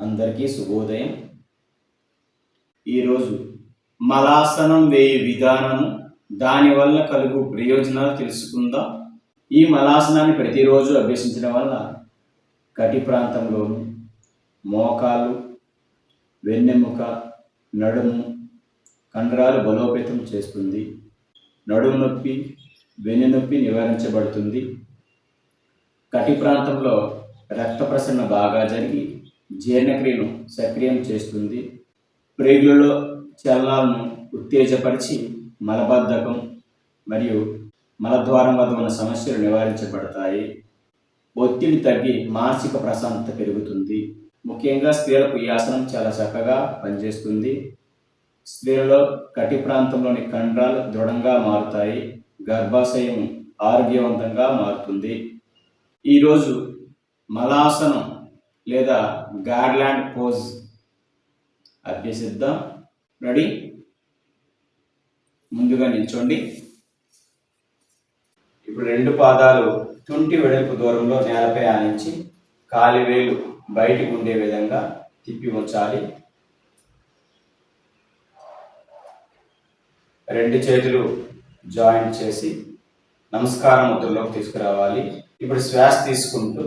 అందరికీ శుభోదయం. ఈరోజు మలాసనం వేయే విధానము దానివల్ల కలుగు ప్రయోజనాలు తెలుసుకుందాం. ఈ మలాసనాన్ని ప్రతిరోజు అభ్యసించడం వల్ల కటి ప్రాంతంలోను మోకాలు వెన్నెముక నడుము కండరాలు బలోపేతం చేస్తుంది. నడుము నొప్పి వెన్ను నొప్పి నివారించబడుతుంది. కటి ప్రాంతంలో రక్త ప్రసరణ బాగా జరిగి జీర్ణక్రియను సక్రియం చేస్తుంది. ప్రేగులలో చలనాలను ఉత్తేజపరిచి మలబద్ధకం మరియు మలద్వారం వద్ద ఉన్న సమస్యలు నివారించబడతాయి. ఒత్తిడి తగ్గి మానసిక ప్రశాంతత పెరుగుతుంది. ముఖ్యంగా స్త్రీలకు ఈ ఆసనం చాలా చక్కగా పనిచేస్తుంది. స్త్రీలలో కటి ప్రాంతంలోని కండరాలు దృఢంగా మారుతాయి. గర్భాశయం ఆరోగ్యవంతంగా మారుతుంది. ఈరోజు మలాసనం లేదా గార్లాండ్ పోజ్. అభ్యసిద్దాం రెడీ? ముందుగా నిల్చోండి. ఇప్పుడు రెండు పాదాలు తుంటి వెడల్పు దూరంలో నేలపై ఆనించి కాలివేలు బయటికి ఉండే విధంగా తిప్పి ఉంచాలి. రెండు చేతులు జాయింట్ చేసి నమస్కార ముద్రలోకి తీసుకురావాలి. ఇప్పుడు శ్వాస తీసుకుంటూ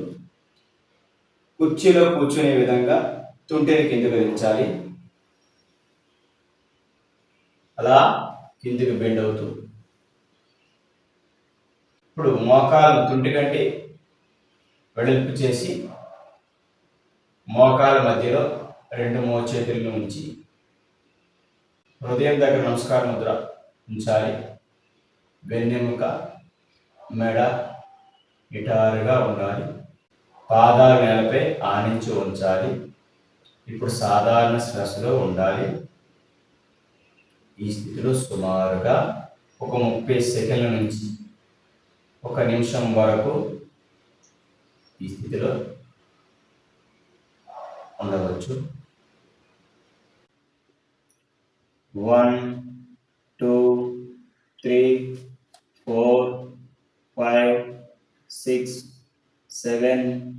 కుర్చీలో కూర్చునే విధంగా తుంటిని కిందకు దించాలి అలా కిందికి బెండ్ అవుతూ. ఇప్పుడు మోకాలను తుంటి కంటే వెడల్పు చేసి మోకాల మధ్యలో రెండు మోచేతులను ఉంచి హృదయం దగ్గర నమస్కార ముద్ర ఉంచాలి. వెన్నెముక మెడ ఇటారుగా ఉండాలి. పాదాలు నేలపై ఆనించి ఉంచాలి. ఇప్పుడు సాధారణ శ్వాసలో ఉండాలి. ఈ స్థితిలో సుమారుగా ఒక ముప్పై సెకండ్ల నుంచి ఒక నిమిషం వరకు ఈ స్థితిలో ఉండవచ్చు. One two three four five six seven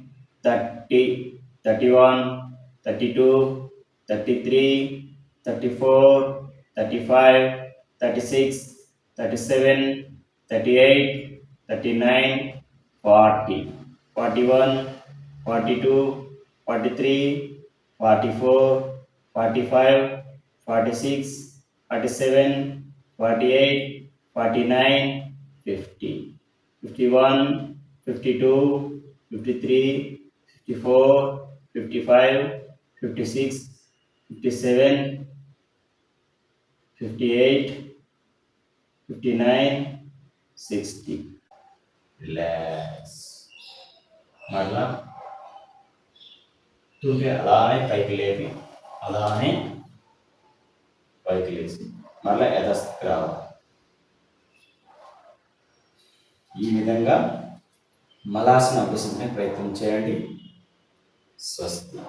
30, 31, 32, 33, 34, 35, 36, 37, 38, 39, 40, 41, 42, 43, 44, 45, 46, 47, 48, 49, 50, 51, 52, 53, thirty eight thirty nine forty forty one forty two forty three forty four fifty five fifty six fifty seven fifty eight fifty nine sixty. Relax. మరలా తుంటి అలానే పైకి లేపి అలానే పైకి లేచి మళ్ళీ యథస్థితి రావాలి. ఈ విధంగా మలాసన అభ్యసించే ప్రయత్నం చేయండి. ಸ್ವಸ್ತಿ